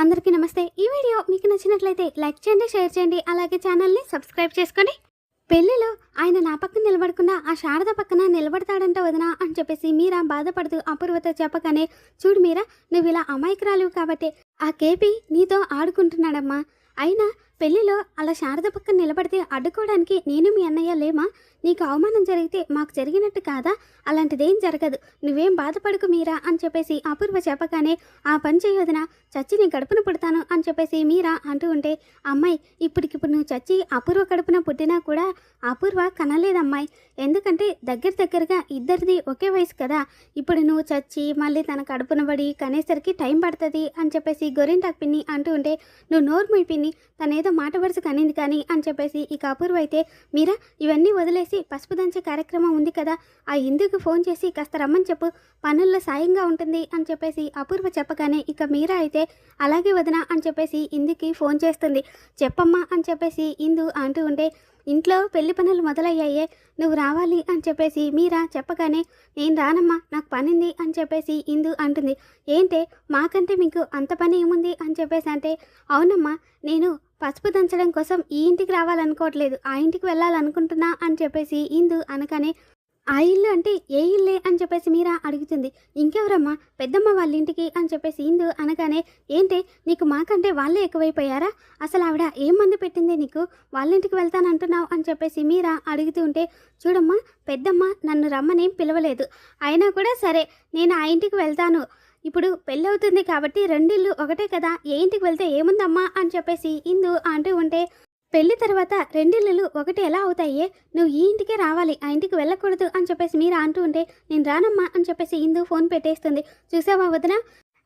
అందరికీ నమస్తే. ఈ వీడియో మీకు నచ్చినట్లయితే లైక్ చేయండి షేర్ చేయండి అలాగే ఛానల్ని సబ్స్క్రైబ్ చేసుకోండి పెళ్ళిలో ఆయన నా పక్కన నిలబడకుండా ఆ శారద పక్కన నిలబడతాడంట వదినా అని చెప్పేసి మీరా బాధపడుతూ అపూర్వత చెప్పగానే చూడు మీరా నువ్వు ఇలా అమాయకురాలు కాబట్టి ఆ కేపీ నీతో ఆడుకుంటున్నాడమ్మా. అయినా పెళ్ళిలో అలా శారద పక్కన నిలబడితే అడ్డుకోవడానికి నేను మీ అన్నయ్య లేమా? నీకు అవమానం జరిగితే మాకు జరిగినట్టు కాదా? అలాంటిదేం జరగదు. నువ్వేం బాధపడకు మీరా అని చెప్పేసి అపూర్వ చెప్పగానే ఆ పని చేయొదన చచ్చి నీ కడుపున పుడతాను అని చెప్పేసి మీరా అంటూ ఉంటే అమ్మాయి ఇప్పటికిప్పుడు నువ్వు చచ్చి అపూర్వ కడుపున పుట్టినా కూడా అపూర్వ కనలేదమ్మాయి. ఎందుకంటే దగ్గర దగ్గరగా ఇద్దరిది ఒకే వయసు కదా. ఇప్పుడు నువ్వు చచ్చి మళ్ళీ తన కడుపున పడి కనేసరికి టైం పడుతుంది అని చెప్పేసి గొరింటాకు పిన్ని అంటూ ఉంటే నువ్వు నోరు మీ పిన్ని తనేదో మాట వరుస కనింది కానీ అని చెప్పేసి ఇక అపూర్వ అయితే మీరా ఇవన్నీ వదిలేసి పసుపు దంచే కార్యక్రమం ఉంది కదా ఆ ఇందుకు ఫోన్ చేసి కాస్త రమ్మని చెప్పు పనుల్లో సాయంగా ఉంటుంది అని చెప్పేసి అపూర్వ చెప్పగానే ఇక మీరా అయితే అలాగే వదినా అని చెప్పేసి ఇందుకి ఫోన్ చేస్తుంది. చెప్పమ్మా అని చెప్పేసి ఇందు అంటూ ఉంటే ఇంట్లో పెళ్ళి పనులు మొదలయ్యాయే నువ్వు రావాలి అని చెప్పేసి మీరా చెప్పగానే నేను రానమ్మా నాకు పనింది అని చెప్పేసి ఇందు అంటుంది. ఏంటే మాకంటే మీకు అంత పని ఏముంది? అని చెప్పేసి అంటే అవునమ్మా నేను పసుపు దంచడం కోసం ఈ ఇంటికి రావాలనుకోవట్లేదు. ఆ ఇంటికి వెళ్ళాలనుకుంటున్నా అని చెప్పేసి ఇందు అనగానే ఆ ఇల్లు అంటే ఏ ఇల్లే అని చెప్పేసి మీరా అడుగుతుంది. ఇంకెవరమ్మా? పెద్దమ్మ వాళ్ళ ఇంటికి అని చెప్పేసి ఇందు అనగానే ఏంటి నీకు మాకంటే వాళ్ళే ఎక్కువైపోయారా? అసలు ఆవిడ ఏం మందు పెట్టింది నీకు? వాళ్ళ ఇంటికి వెళ్తానంటున్నావు అని చెప్పేసి మీరా అడుగుతూ ఉంటే చూడమ్మా పెద్దమ్మ నన్ను రమ్మనేం పిలవలేదు. అయినా కూడా సరే నేను ఆ ఇంటికి వెళ్తాను. ఇప్పుడు పెళ్ళవుతుంది కాబట్టి రెండిల్లు ఒకటే కదా ఏ ఇంటికి వెళ్తే ఏముందమ్మా అని చెప్పేసి ఇందు అంటూ ఉంటే పెళ్ళి తర్వాత రెండిల్లులు ఒకటి ఎలా అవుతాయే? నువ్వు ఈ ఇంటికే రావాలి ఆ ఇంటికి వెళ్ళకూడదు అని చెప్పేసి మీరు అంటూ ఉంటే నేను రానమ్మా అని చెప్పేసి ఇందు ఫోన్ పెట్టేస్తుంది. చూసావా వదిన?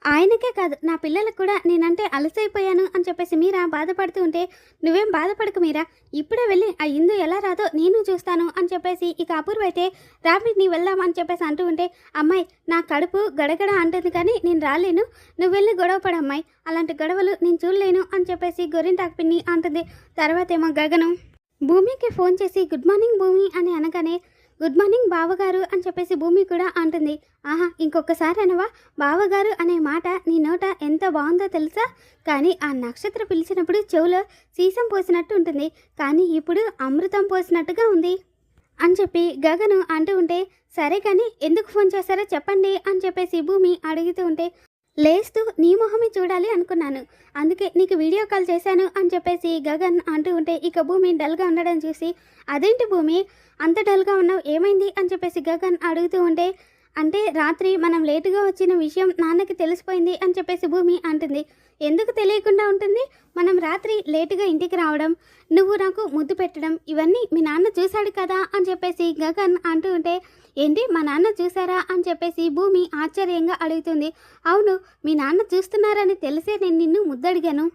ఆయనకే కాదు నా పిల్లలకు కూడా నేనంటే అలసైపోయాను అని చెప్పేసి మీరా బాధపడుతూ ఉంటే నువ్వేం బాధపడక మీరా ఇప్పుడే వెళ్ళి ఆ ఇందు ఎలా రాదో నేను చూస్తాను అని చెప్పేసి ఇక అపూర్వ అయితే రాబి నీ వెళ్దాం అని చెప్పేసి అంటూ ఉంటే అమ్మాయి నా కడుపు గడగడ అంటుంది కానీ నేను రాలేను నువ్వు వెళ్ళి గొడవ అమ్మాయి అలాంటి గొడవలు నేను చూడలేను అని చెప్పేసి గొరింటాకు పిన్ని అంటుంది. తర్వాత ఏమో గగనం భూమికి ఫోన్ చేసి గుడ్ మార్నింగ్ భూమి అని అనగానే గుడ్ మార్నింగ్ బావగారు అని చెప్పేసి భూమి కూడా అంటుంది. ఆహా ఇంకొకసారి అనవా? బావగారు అనే మాట నీ నోట ఎంత బాగుందో తెలుసా? కానీ ఆ నక్షత్ర పిలిచినప్పుడు చెవులో సీసం పోసినట్టు ఉంటుంది. కానీ ఇప్పుడు అమృతం పోసినట్టుగా ఉంది అని చెప్పి గగను అంటూ ఉంటే సరే కానీ ఎందుకు ఫోన్ చేశారో చెప్పండి అని చెప్పేసి భూమి అడుగుతూ ఉంటే లేస్తూ నీ మొహమే చూడాలి అనుకున్నాను. అందుకే నీకు వీడియో కాల్ చేశాను అని చెప్పేసి గగన్ అంటూ ఉంటే ఇక భూమి డల్గా ఉండడం చూసి అదేంటి భూమి? అంత డల్గా ఉన్నావు? ఏమైంది? అని చెప్పేసి గగన్ అడుగుతూ ఉంటే అంటే రాత్రి మనం లేటుగా వచ్చిన విషయం నాన్నకి తెలిసిపోయింది అని చెప్పేసి భూమి అంటుంది. ఎందుకు తెలియకుండా ఉంటుంది? మనం రాత్రి లేటుగా ఇంటికి రావడం నువ్వు నాకు ముద్దు పెట్టడం ఇవన్నీ మీ నాన్న చూశాడు కదా అని చెప్పేసి గగన్ అంటూ ఉంటే ఏంటి మా నాన్న చూసారా అని చెప్పేసి భూమి ఆశ్చర్యంగా అడుగుతుంది. అవును మీ నాన్న చూస్తున్నారని తెలిసే నేను నిన్ను ముద్దడిగాను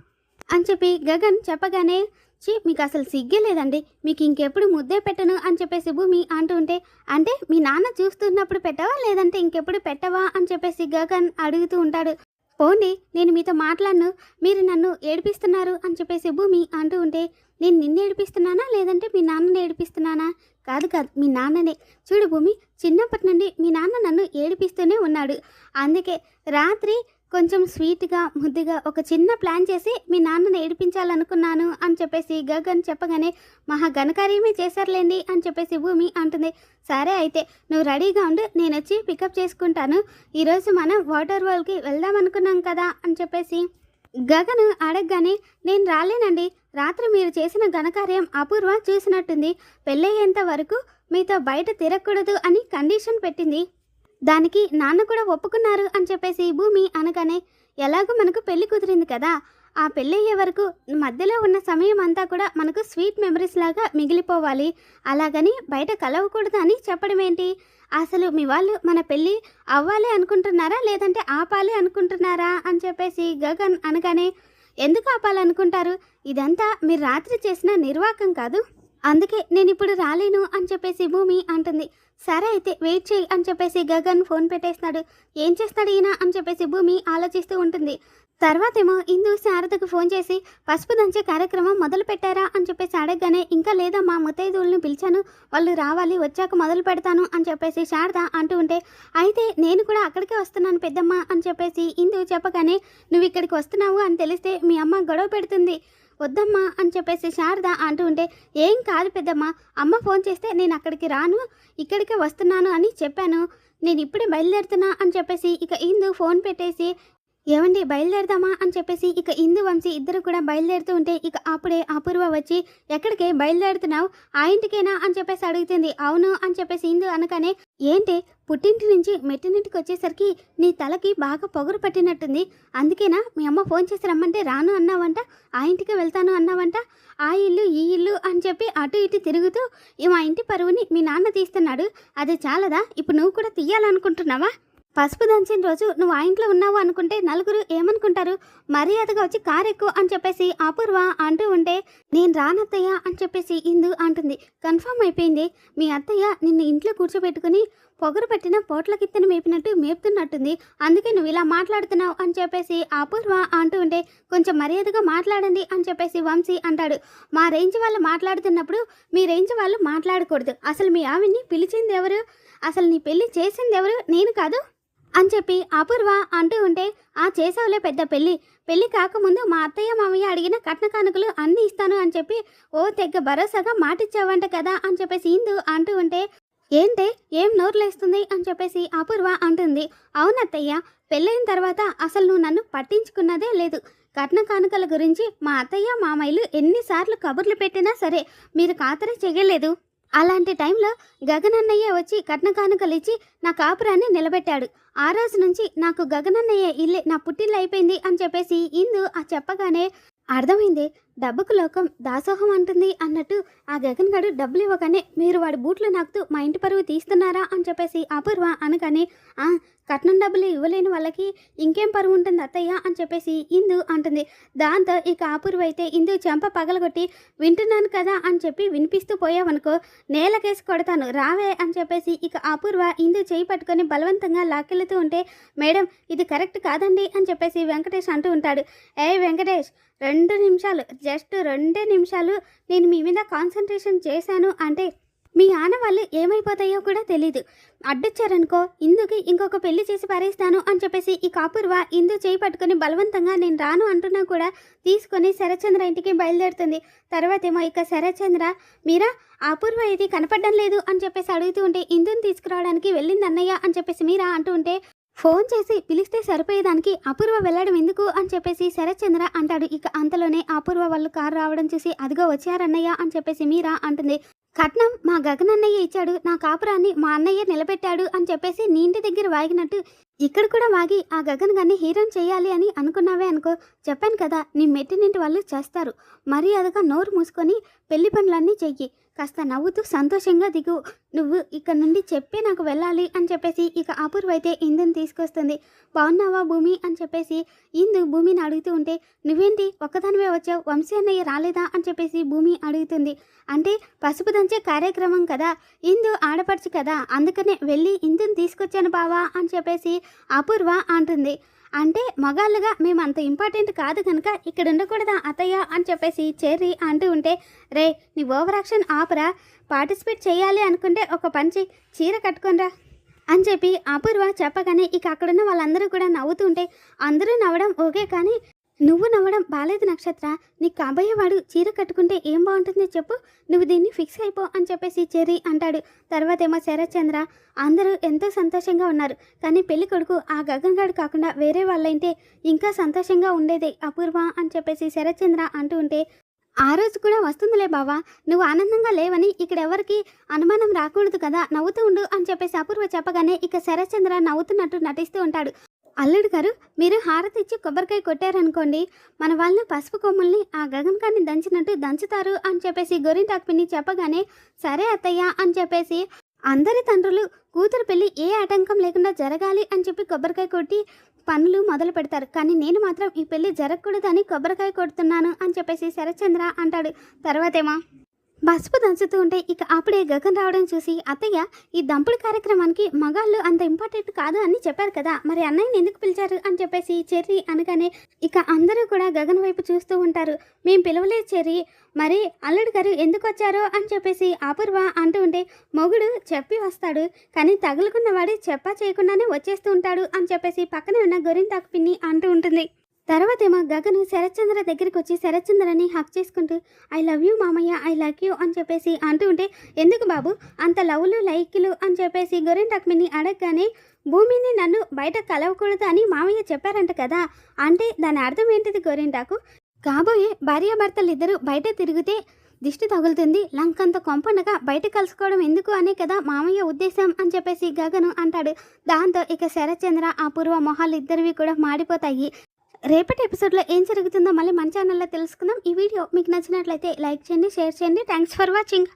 అని చెప్పి గగన్ చెప్పగానే చీ మీకు అసలు సిగ్గే లేదండి మీకు ఇంకెప్పుడు ముద్దే పెట్టను అని చెప్పేసి భూమి అంటూ ఉంటే అంటే మీ నాన్న చూస్తున్నప్పుడు పెట్టవా లేదంటే ఇంకెప్పుడు పెట్టవా అని చెప్పేసి గగన్ అడుగుతూ ఉంటాడు. పోండి నేను మీతో మాట్లాడను. మీరు నన్ను ఏడిపిస్తున్నారు అని చెప్పేసి భూమి అంటూ ఉంటే నేను నిన్ను ఏడిపిస్తున్నానా లేదంటే మీ నాన్నని ఏడిపిస్తున్నానా? కాదు కాదు మీ నాన్ననే. చూడు భూమి చిన్నప్పటి నుండి మీ నాన్న నన్ను ఏడిపిస్తూనే ఉన్నాడు. అందుకే రాత్రి కొంచెం స్వీట్గా ముద్దుగా ఒక చిన్న ప్లాన్ చేసి మీ నాన్నని ఏడిపించాలనుకున్నాను అని చెప్పేసి గగన్ చెప్పగానే మహా ఘనకార్యమే చేశారులేండి అని చెప్పేసి భూమి అంటుంది. సరే అయితే నువ్వు రెడీగా ఉండు నేను వచ్చి పికప్ చేసుకుంటాను. ఈరోజు మనం వాటర్ వాల్కి వెళ్దాం అనుకున్నాం కదా అని చెప్పేసి గగను అడగగానే నేను రాలేనండి. రాత్రి మీరు చేసిన ఘనకార్యం అపూర్వ చూసినట్టుంది. పెళ్ళయ్యేంత వరకు మీతో బయట తిరగకూడదు అని కండిషన్ పెట్టింది. దానికి నాన్న కూడా ఒప్పుకున్నారు అని చెప్పేసి భూమి అనగానే ఎలాగో మనకు పెళ్ళి కుదిరింది కదా. ఆ పెళ్ళయ్యే వరకు మధ్యలో ఉన్న సమయం అంతా కూడా మనకు స్వీట్ మెమరీస్ లాగా మిగిలిపోవాలి. అలాగని బయట కలవకూడదు అని చెప్పడం ఏంటి? అసలు మీ వాళ్ళు మన పెళ్ళి అవ్వాలి అనుకుంటున్నారా? లేదంటే ఆపాలి అనుకుంటున్నారా? అని చెప్పేసి గగన్ అనగానే ఎందుకు ఆపాలనుకుంటారు? ఇదంతా మీరు రాత్రి చేసిన నిర్వాకం కాదు. అందుకే నేను ఇప్పుడు రాలేను అని చెప్పేసి భూమి అంటుంది. సరే అయితే వెయిట్ చేయి అని చెప్పేసి గగన్ ఫోన్ పెట్టేస్తాడు ఏం చేస్తాడు ఈయన అని చెప్పేసి భూమి ఆలోచిస్తూ ఉంటుంది. తర్వాతేమో ఇందు శారదకు ఫోన్ చేసి పసుపు దంచే కార్యక్రమం మొదలు పెట్టారా? అని చెప్పేసి అడగగానే ఇంకా లేదా మా ముత్తైదువులను పిలిచాను. వాళ్ళు రావాలి వచ్చాక మొదలు పెడతాను. అని చెప్పేసి శారద అంటూ ఉంటే అయితే నేను కూడా అక్కడికే వస్తున్నాను పెద్దమ్మ. అని చెప్పేసి ఇందు చెప్పగానే నువ్వు ఇక్కడికి వస్తున్నావు అని తెలిస్తే మీ అమ్మ గొడవ పెడుతుంది. వద్దమ్మా అని చెప్పేసి శారద అంటూ ఉంటే ఏం కాదు పెద్దమ్మ అమ్మ ఫోన్ చేస్తే నేను అక్కడికి రాను ఇక్కడికే వస్తున్నాను అని చెప్పాను. నేను ఇప్పుడే బయలుదేరుతున్నా అని చెప్పేసి ఇక ఇందు ఫోన్ పెట్టేసి ఏమండి బయలుదేరదామా అని చెప్పేసి ఇక ఇందు వంశీ ఇద్దరు కూడా బయలుదేరుతూ ఉంటే ఇక అప్పుడే అపూర్వ వచ్చి ఎక్కడికి? బయలుదేరుతున్నావు? ఆ ఇంటికేనా? అని చెప్పేసి అడుగుతుంది. అవును అని చెప్పేసి ఇందు అనగానే ఏంటి? పుట్టింటి నుంచి మెట్టినింటికి వచ్చేసరికి నీ తలకి బాగా పొగరు పట్టినట్టుంది. అందుకేనా? మీ అమ్మ ఫోన్ చేసి రమ్మంటే రాను అన్నావంట ఆ ఇంటికి వెళ్తాను అన్నావంట. ఆ ఇల్లు ఈ ఇల్లు అని చెప్పి అటు ఇటు తిరుగుతూ మా ఇంటి పరువుని మీ నాన్న తీస్తున్నాడు. అది చాలదా? ఇప్పుడు నువ్వు కూడా తీయాలనుకుంటున్నావా? పసుపు దంచిన రోజు నువ్వు ఆ ఇంట్లో ఉన్నావు అనుకుంటే నలుగురు ఏమనుకుంటారు? మర్యాదగా వచ్చి కారు ఎక్కువ అని చెప్పేసి అపూర్వ అంటూ ఉంటే నేను రానత్తయ్య అని చెప్పేసి ఇందు అంటుంది. కన్ఫర్మ్ అయిపోయింది. మీ అత్తయ్య నిన్ను ఇంట్లో కూర్చోబెట్టుకుని పొగరు పెట్టిన పోట్ల కిత్తెను మేపినట్టు మేపుతున్నట్టుంది. అందుకే నువ్వు ఇలా మాట్లాడుతున్నావు అని చెప్పేసి అపూర్వ అంటూ ఉంటే కొంచెం మర్యాదగా మాట్లాడండి అని చెప్పేసి వంశీ అంటాడు. మా రేంజ్ వాళ్ళు మాట్లాడుతున్నప్పుడు మీ రేంజ్ వాళ్ళు మాట్లాడకూడదు. అసలు మీ ఆవిడ్ని పిలిచింది ఎవరు? అసలు నీ పెళ్ళి చేసింది ఎవరు? నేను కాదు? అని చెప్పి అపూర్వ అంటూ ఉంటే ఆ చేసావులే పెద్ద పెళ్ళి. పెళ్ళి కాకముందు మా అత్తయ్య మామయ్య అడిగిన కట్న కానుకలు అన్నీ ఇస్తాను అని చెప్పి ఓ తెగ్గ భరోసాగా మాటిచ్చావంట కదా అని చెప్పేసి ఇందు అంటూ ఉంటే ఏంటే? ఏం నోరులేస్తుంది? అని చెప్పేసి అపూర్వ అంటుంది అవునత్తయ్య పెళ్ళైన తర్వాత అసలు నువ్వు నన్ను పట్టించుకున్నదే లేదు. కట్న కానుకల గురించి మా అత్తయ్య మామయ్యలు ఎన్నిసార్లు కబుర్లు పెట్టినా సరే మీరు ఖాతరే చేయలేదు అలాంటి టైంలో గగనన్నయ్య వచ్చి కట్న కానుకలు ఇచ్చి నా కాపురాన్ని నిలబెట్టాడు. ఆ రోజు నుంచి నాకు గగనన్నయ్య ఇల్లే నా పుట్టిల్లు అయిపోయింది అని చెప్పేసి ఇందు ఆ చెప్పగానే అర్థమైంది. డబ్బుకు లోకం దాసోహం అంటుంది అన్నట్టు ఆ గగన్ గడు డబ్బులు ఇవ్వగానే మీరు వాడి బూట్లు నాకుతూ మా ఇంటి పరువు తీస్తున్నారా అని చెప్పేసి అపూర్వ అనగానే ఆ కట్నం డబ్బులు ఇవ్వలేని వాళ్ళకి ఇంకేం పరువు ఉంటుంది అత్తయ్య? అని చెప్పేసి ఇందు అంటుంది. దాంతో ఇక అపూర్వ అయితే ఇందు చెంప పగలగొట్టి వింటున్నాను కదా అని చెప్పి వినిపిస్తూ పోయావనుకో నేలకేసి కొడతాను రావే అని చెప్పేసి ఇక అపూర్వ ఇందు చేయి పట్టుకొని బలవంతంగా లాక్కెళ్తూ ఉంటే మేడం ఇది కరెక్ట్ కాదండి అని చెప్పేసి వెంకటేష్ అంటూ ఉంటాడు. ఏ వెంకటేష్ రెండు నిమిషాలు జస్ట్ రెండే నిమిషాలు నేను మీ మీద కాన్సన్ట్రేషన్ చేశాను అంటే మీ ఆనవాళ్ళు ఏమైపోతాయో కూడా తెలీదు. అడ్డొచ్చారనుకో ఇందుకి ఇంకొక పెళ్ళి చేసి పారేస్తాను అని చెప్పేసి ఈ కాపూర్వ ఇందు చేయి పట్టుకుని బలవంతంగా నేను రాను అంటున్నా కూడా తీసుకొని శరచంద్ర ఇంటికి బయలుదేరుతుంది. తర్వాతేమో ఇక శరచంద్ర మీరా అపూర్వ ఇది కనపడడం లేదు అని చెప్పేసి అడుగుతూ ఉంటే ఇందుని తీసుకురావడానికి వెళ్ళింది అన్నయ్య అని చెప్పేసి మీరా అంటూ ఉంటే ఫోన్ చేసి పిలిస్తే సరిపోయేదానికి అపూర్వ వెళ్ళడం ఎందుకు అని చెప్పేసి శరత్చంద్ర అంటాడు. ఇక అంతలోనే అపూర్వ వాళ్ళు కారు రావడం చూసి అదిగో వచ్చారన్నయ్య అని చెప్పేసి మీరా అంటుంది. కట్నం మా గగన్ అన్నయ్య ఇచ్చాడు. నా కాపురాన్ని మా అన్నయ్య నిలబెట్టాడు అని చెప్పేసి నీ ఇంటి దగ్గర వాగినట్టు ఇక్కడ కూడా వాగి ఆ గగన్ గారిని హీరోన్ చేయాలి అని అనుకున్నావే అనుకో. చెప్పాను కదా నీ మెట్టినింటి వాళ్ళు చేస్తారు. మరీ అదిగా నోరు మూసుకొని పెళ్ళి పనులన్నీ చెయ్యి. కాస్త నవ్వుతూ సంతోషంగా దిగు. నువ్వు ఇక్కడ నుండి చెప్పే నాకు వెళ్ళాలి అని చెప్పేసి ఇక అపూర్వ అయితే ఇందుని తీసుకొస్తుంది. బాగున్నావా భూమి అని చెప్పేసి ఇందు భూమిని అడుగుతూ ఉంటే నువ్వేంటి ఒక్కదానివే వచ్చావు? వంశీ అన్నయ్య రాలేదా? అని చెప్పేసి భూమి అడుగుతుంది. అంటే పసుపు దంచే కార్యక్రమం కదా? ఇందు ఆడపడుచు కదా? అందుకనే వెళ్ళి ఇందుని తీసుకొచ్చాను బావా అని చెప్పేసి అపూర్వ అంటుంది. అంటే మగాళ్ళుగా మేము అంత ఇంపార్టెంట్ కాదు కనుక ఇక్కడ ఉండకూడదా అత్తయ్య అని చెప్పేసి చెర్రీ అంటూ ఉంటే రే నీ ఓవర్ యాక్షన్ ఆపరా. పార్టిసిపేట్ చేయాలి అనుకుంటే ఒక పని చీర కట్టుకోనరా. అని చెప్పి అపూర్వ చెప్పగానే ఇక అక్కడున్న వాళ్ళందరూ కూడా నవ్వుతుంటే అందరూ నవ్వడం ఓకే కానీ నువ్వు నవ్వడం బాలేదు నక్షత్ర. నీకు కాబోయేవాడు చీర కట్టుకుంటే ఏం బాగుంటుందో చెప్పు. నువ్వు దీన్ని ఫిక్స్ అయిపో అని చెప్పేసి చెర్రీ అంటాడు. తర్వాత ఏమో శరత్చంద్ర. అందరూ ఎంతో సంతోషంగా ఉన్నారు. కానీ పెళ్ళి కొడుకు ఆ గగన్ గాడు కాకుండా వేరే వాళ్ళైతే ఇంకా సంతోషంగా ఉండేదే అపూర్వ అని చెప్పేసి శరత్చంద్ర అంటూ ఉంటే ఆ రోజు కూడా వస్తుందిలే బావా. నువ్వు ఆనందంగా లేవని ఇక్కడెవరికి అనుమానం రాకూడదు కదా. నవ్వుతూ ఉండు అని చెప్పేసి అపూర్వ చెప్పగానే ఇక శరత్చంద్ర నవ్వుతున్నట్టు నటిస్తూ ఉంటాడు. అల్లుడు గారు మీరు హారతి ఇచ్చి కొబ్బరికాయ కొట్టారనుకోండి మన వాళ్ళు పసుపు కొమ్ముల్ని ఆ గగన్ దంచినట్టు దంచుతారు అని చెప్పేసి గోరింటాకు పిన్ని చెప్పగానే సరే అత్తయ్య అని చెప్పేసి అందరి తండ్రులు కూతురు పెళ్ళి ఏ ఆటంకం లేకుండా జరగాలి అని చెప్పి కొబ్బరికాయ కొట్టి పనులు మొదలు పెడతారు. కానీ నేను మాత్రం ఈ పెళ్ళి జరగకూడదని కొబ్బరికాయ కొడుతున్నాను అని చెప్పేసి శరత్చంద్ర అంటాడు. తర్వాతేమో పసుపు దంచుతూ ఉంటే ఇక అప్పుడే గగన్ రావడం చూసి అత్తయ్య ఈ దంపుడు కార్యక్రమానికి మగాళ్ళు అంత ఇంపార్టెంట్ కాదు అని చెప్పారు కదా మరి అన్నయ్యని ఎందుకు పిలిచారు? అని చెప్పేసి చెర్రి అనగానే ఇక అందరూ కూడా గగన్ వైపు చూస్తూ ఉంటారు. మేము పిలవలేదు చెర్రి మరి అల్లుడు గారు ఎందుకు వచ్చారో? అని చెప్పేసి అపూర్వ అంటూ ఉంటే మొగుడు చెప్పి వస్తాడు కానీ తగులుకున్న వాడు చెప్పా చేయకుండానే వచ్చేస్తూ ఉంటాడు అని చెప్పేసి పక్కనే ఉన్న గొరింటాకు పిన్ని అంటూ ఉంటుంది. తర్వాత ఏమో గగను శరత్చంద్ర దగ్గరికి వచ్చి శరత్చంద్రని హక్ చేసుకుంటూ ఐ లవ్ యూ మామయ్య ఐ లైక్ యూ అని చెప్పేసి అంటూ ఉంటే ఎందుకు బాబు అంత లవ్లు లైక్లు అని చెప్పేసి గొరింటాక్మిని అడగగానే భూమిని నన్ను బయట కలవకూడదు అని మామయ్య చెప్పారంట కదా. అంటే దాని అర్థం ఏంటిది గోరింటాకు కాబోయే భార్యాభర్తలు ఇద్దరు బయట తిరిగితే దిష్టి తగులుతుంది లంకంత కొంపనగా బయట కలుసుకోవడం ఎందుకు అనే కదా మామయ్య ఉద్దేశం అని చెప్పేసి గగను అంటాడు. దాంతో ఇక శరత్చంద్ర ఆ పూర్వ మొహాలు ఇద్దరివి కూడా మాడిపోతాయి. రేపటి ఎపిసోడ్లో ఏం జరుగుతుందో మళ్ళీ మన ఛానల్లో తెలుసుకుందాం. ఈ వీడియో మీకు నచ్చినట్లయితే లైక్ చేయండి షేర్ చేయండి. Thanks for watching